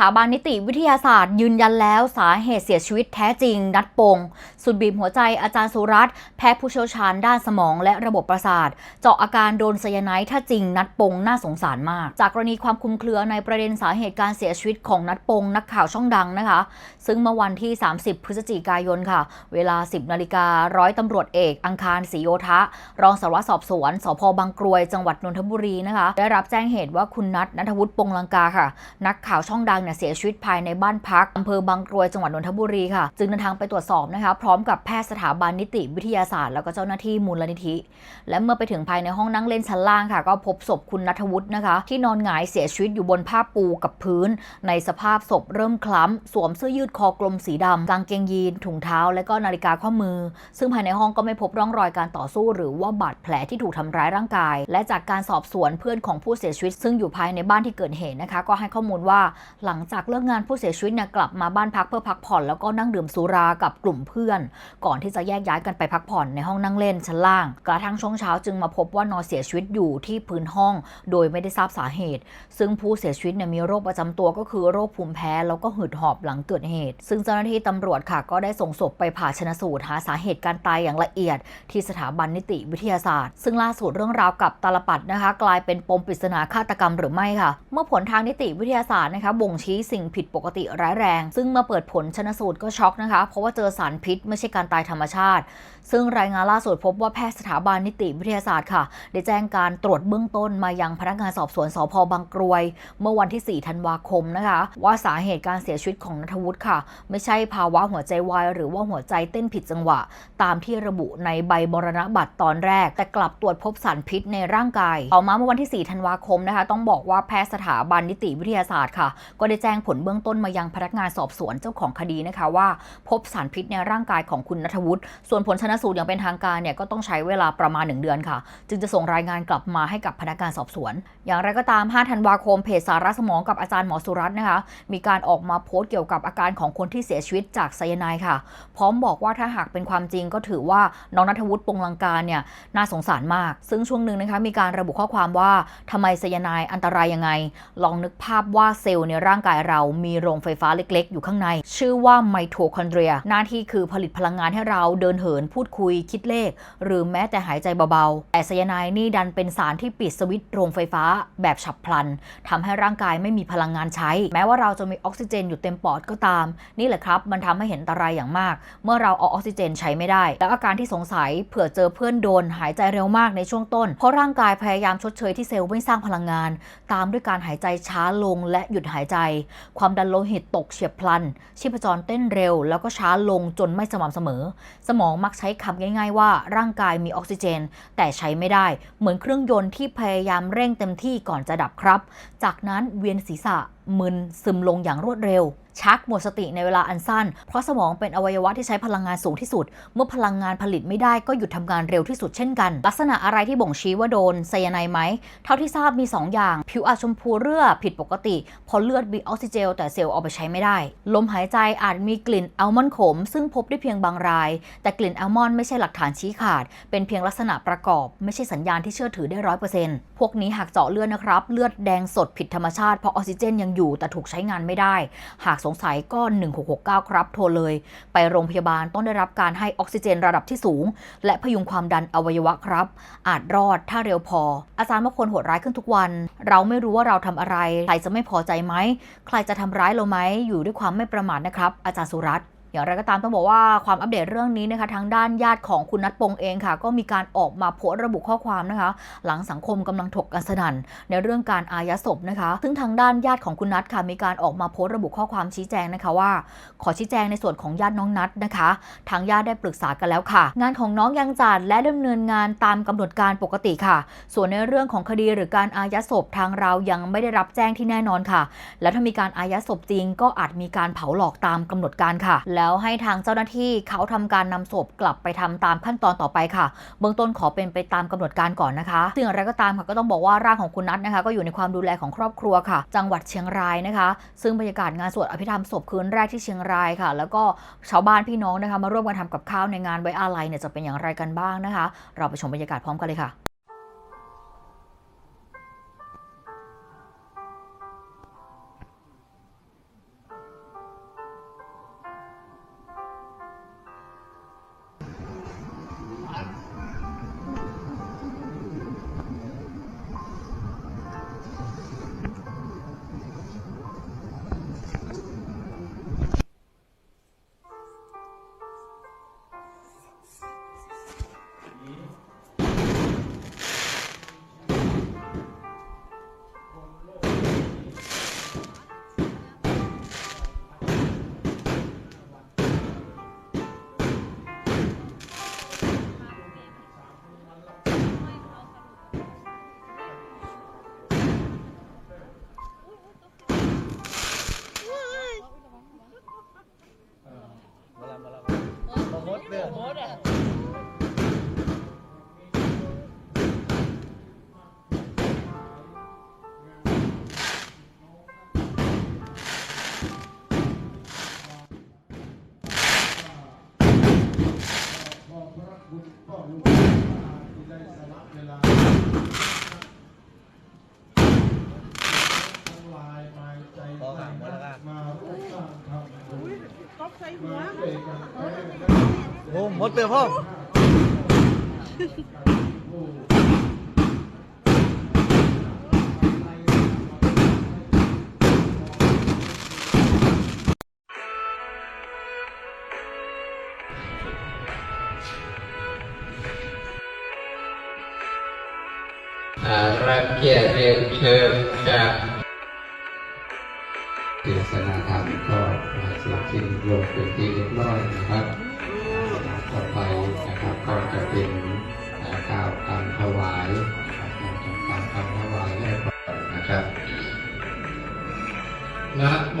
ถาบันนิติวิทยาศาสตร์ยืนยันแล้วสาเหตุเสียชีวิตแท้จริงนัดปงสุดบีบหัวใจอาจารย์สุรัตน์แพทย์ผู้เชี่ยวชาญด้านสมองและระบบประสาท เจาะอาการโดนไซยาไนด์ถ้าจริงนัดปงน่าสงสารมาก จากกรณีความคุมเครือในประเด็นสาเหตุการเสียชีวิตของนัดปงนักข่าวช่องดังนะคะ ซึ่งเมื่อวันที่ 30 พฤศจิกายนค่ะ เวลา 10นาฬิการ้อยตำรวจเอกอังคารศรีโยธะ รองสารวัตรสอบสวนสพบางกรวยจังหวัดนนทบุรีนะคะ ได้รับแจ้งเหตุว่าคุณนัทนัทวุฒิปงลังกาค่ะ นักข่าวช่องดังเนี่ยเสียชีวิตภายในบ้านพักอำเภอบางกรวยจังหวัดนนทบุรีค่ะ จึงเดินทางไปตรวจสอบนะคะพร้อ้อมกับแพทย์สถาบันนิติวิทยาศาสตร์ แล้วก็เจ้าหน้าที่มูลนิธิ และเมื่อไปถึงภายในห้องนั่งเล่นชั้นล่างค่ะ ก็พบศพคุณนัทวุฒินะคะ ที่นอนหงายเสียชีวิตอยู่บนผ้าปูกับพื้น ในสภาพศพเริ่มคล้ำ สวมเสื้อยืดคอกลมสีดำกางเกงยีนถุงเท้า และก็นาฬิกาข้อมือ ซึ่งภายในห้องก็ไม่พบร่องรอยการต่อสู้ หรือว่าบาดแผลที่ถูกทำร้ายร่างกาย และจากการสอบสวนเพื่อนของผู้เสียชีวิต ซึ่งอยู่ภายในบ้านที่เกิดเหตุนะคะ ก็ให้ข้อมูลว่าหลังจากเลิกงานผู้เสียชีวิตเนี่ยกลับมาบ้านพักเพื่อพักผ่อนแล้วก็นั่งดื่มสุรากับกลุ่มเพื่อนก่อนที่จะแยกย้ายกันไปพักผ่อนในห้องนั่งเล่นชั้นล่าง กระทั่งช่วงเช้าจึงมาพบว่านอนเสียชีวิตอยู่ที่พื้นห้อง โดยไม่ได้ทราบสาเหตุ ซึ่งผู้เสียชีวิตเนี่ยมีโรคประจำตัวก็คือโรคภูมิแพ้แล้วก็หืดหอบหลังเกิดเหตุ ซึ่งเจ้าหน้าที่ตำรวจค่ะ ก็ได้ส่งศพไปผ่าชนะสูตรหาสาเหตุการตายอย่างละเอียด ที่สถาบันนิติวิทยาศาสตร์ ซึ่งล่าสุดเรื่องราวกับตาลปัดนะคะ กลายเป็นปมปริศนาฆาตกรรมหรือไม่ค่ะ เมื่อผลทางนิติวิทยาศาสตร์นะคะบ่งชี้สิ่งผิดปกติร้ายแรง ซึ่งเมื่อเปิดผลชนสูตรก็ช็อกนะคะ เพราะว่าเจอสารพิษไม่ใช่การตายธรรมชาติ ซึ่งรายงานล่าสุดพบว่าแพทย์สถาบันนิติวิทยาศาสตร์ค่ะ ได้แจ้งการตรวจเบื้องต้นมายังพนักงานสอบสวนสพบางกรวย เมื่อวันที่ 4 ธันวาคมนะคะ ว่าสาเหตุการเสียชีวิตของนัทวุฒิค่ะ ไม่ใช่ภาวะหัวใจวายหรือว่าหัวใจเต้นผิดจังหวะ ตามที่ระบุในใบมรณบัตรตอนแรก แต่กลับตรวจพบสารพิษในร่างกายต่อมาเมื่อวันที่ 4 ธันวาคมนะคะ ต้องบอกว่าแพทย์สถาบันนิติวิทยาศาสตร์ค่ะ ก็ได้แจ้งผลเบื้องต้นมายังพนักงานสอบสวนเจ้าของคดีนะคะว่า พบสารพิษในร่างกายของคุณนัทวุฒิส่วนผลชนสูตรอย่างเป็นทางการเนี่ยก็ต้องใช้เวลาประมาณ 1 เดือนค่ะ จึงจะส่งรายงานกลับมาให้กับพนักงานสอบสวน อย่างไรก็ตาม 5 ธันวาคมเพจสาระสมองกับอาจารย์หมอสุรัตน์นะคะ มีการออกมาโพสต์เกี่ยวกับอาการของคนที่เสียชีวิตจากไซยาไนด์ค่ะ พร้อมบอกว่าถ้าหากเป็นความจริงก็ถือว่าน้องนัทวุฒิปงลังการเนี่ยน่าสงสารมาก ซึ่งช่วงหนึ่งนะคะมีการระบุข้อความว่าทำไมไซยาไนด์อันตรายยังไง ลองนึกภาพว่าเซลล์ในร่างกายเรามีโรงไฟฟ้าเล็ก ๆ อยู่ข้างใน ชื่อว่าไมโทคอนเดรีย หน้าที่คือผลิตตพลังงานให้เราเดินเหินพูดคุยคิดเลข หรือแม้แต่หายใจเบาๆ แต่ไซยาไนด์นี่ดันเป็นสารที่ปิดสวิตช์โรงไฟฟ้าแบบฉับพลันทำให้ร่างกายไม่มีพลังงานใช้ แม้ว่าเราจะมีออกซิเจนอยู่เต็มปอดก็ตาม นี่แหละครับ มันทำให้เห็นอันตรายอย่างมาก เมื่อเราเอาออกซิเจนใช้ไม่ได้ แล้วอาการที่สงสัยเผื่อเจอเพื่อนโดนหายใจเร็วมากในช่วงต้น เพราะร่างกายพยายามชดเชยที่เซลล์ไม่สร้างพลังงาน ตามด้วยการหายใจช้าลงและหยุดหายใจ ความดันโลหิตตกเฉียบพลัน ชีพจรเต้นเร็ว แล้วก็ช้าลงจนไม่สม่ำเสมอ สมองมักใช้คำง่าย ๆ ว่าร่างกายมีออกซิเจน แต่ใช้ไม่ได้ เหมือนเครื่องยนต์ที่พยายามเร่งเต็มที่ก่อนจะดับครับ จากนั้นเวียนศีรษะ มึนซึมลงอย่างรวดเร็ว ชักหมดสติในเวลาอันสั้น เพราะสมองเป็นอวัยวะที่ใช้พลังงานสูงที่สุด เมื่อพลังงานผลิตไม่ได้ก็หยุดทำงานเร็วที่สุดเช่นกัน ลักษณะอะไรที่บ่งชี้ว่าโดนไซยาไนไหม เท่าที่ทราบมี 2 อย่าง ผิวอาจชมพูเรือผิดปกติ พอเลือดมีออกซิเจนแต่เซลล์เอาไปใช้ไม่ได้ ลมหายใจอาจมีกลิ่นอัลมอนด์ขม ซึ่งพบได้เพียงบางราย แต่กลิ่นอัลมอนด์ไม่ใช่หลักฐานชี้ขาด เป็นเพียงลักษณะประกอบ ไม่ใช่สัญญาณที่เชื่อถือได้ร้อยเปอร์เซ็นต์พวกนี้หากเจาะเลือดนะครับ เลือดแดงสดผิดธรรมชาติเพราะออกซิเจนยังอยู่แต่ถูกใช้งานไม่ได้ หากสงสัยก็ 1669 ครับ โทรเลย ไปโรงพยาบาลต้องได้รับการให้ออกซิเจนระดับที่สูง และพยุงความดันอวัยวะครับ อาจรอดถ้าเร็วพอ อาจารย์มงคนโหดร้ายขึ้นทุกวัน เราไม่รู้ว่าเราทำอะไร ใครจะไม่พอใจไหม ใครจะทำร้ายเราไหม อยู่ด้วยความไม่ประมาทนะครับ อาจารย์สุรัตน์ อย่างไรก็ตามต้องบอกว่าความอัปเดตเรื่องนี้นะคะทางด้านญาติของคุณนัทปงเองค่ะ ก็มีการออกมาโพสต์ระบุข้อความนะคะ หลังสังคมกำลังถกกันสนั่นในเรื่องการอายัดศพนะคะ ซึ่งทางด้านญาติของคุณนัทค่ะมีการออกมาโพสต์ระบุข้อความชี้แจงนะคะว่า ขอชี้แจงในส่วนของญาติน้องนัทนะคะ ทางญาติได้ปรึกษากันแล้วค่ะ งานของน้องยังจัดและดำเนินงานตามกำหนดการปกติค่ะ ส่วนในเรื่องของคดีหรือการอายัดศพทางเรายังไม่ได้รับแจ้งที่แน่นอนค่ะ แล้วถ้ามีการอายัดศพจริง ก็อาจมีการเผาหลอกตามกำหนดการค่ะแล้แล้วให้ทางเจ้าหน้าที่เขาทำการนำศพกลับไปทำตามขั้นตอนต่อไปค่ะ เบื้องต้นขอเป็นไปตามกำหนดการก่อนนะคะซึ่งอย่างไรก็ตามค่ะก็ต้องบอกว่าร่างของคุณนัทนะคะ ก็อยู่ในความดูแลของครอบครัวค่ะ จังหวัดเชียงรายนะคะ ซึ่งบรรยากาศงานสวดอภิธรรมศพคืนแรกที่เชียงรายค่ะ แล้วก็ชาวบ้านพี่น้องนะคะ มาร่วมกันทำกับข้าวในงานไว้อาลัยเนี่ยจะเป็นอย่างไรกันบ้างนะคะ เราไปชมบรรยากาศพร้อมกันเลยค่ะ ได้สละเวลาทั้งลายมาใจตั้งมั่นมาร่วมสร้างธรรมมาช่วยกันแก้โอ้หมดเตือพ่อง เกียรติเรียนเชิญจากเทศนาธรรมก็มาเสร็จสิ้นลงเป็นที่เรียบร้อยนะครับต่อไปนะครับก็จะเป็นอ่ากล่าวคำถวายนะครับคำคำถวายแรกนะครับนะโม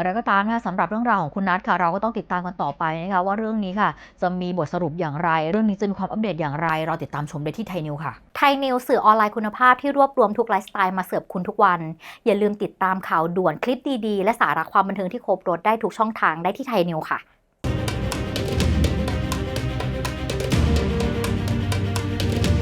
อย่างไรก็ตามนะคะสำหรับเรื่องราวของคุณนัทค่ะ เราก็ต้องติดตามกันต่อไปนะคะว่าเรื่องนี้ค่ะ จะมีบทสรุปอย่างไร เรื่องนี้จะมีความอัปเดตอย่างไร เราติดตามชมได้ที่ไทยนิวค่ะไทยนิวสื่อออนไลน์คุณภาพที่รวบรวมทุกไลฟ์สไตล์มาเสิร์ฟคุณทุกวัน อย่าลืมติดตามข่าวด่วนคลิปดีๆ และสาระความบันเทิงที่ครบรถได้ทุกช่องทางได้ที่ไทยนิวค่ะ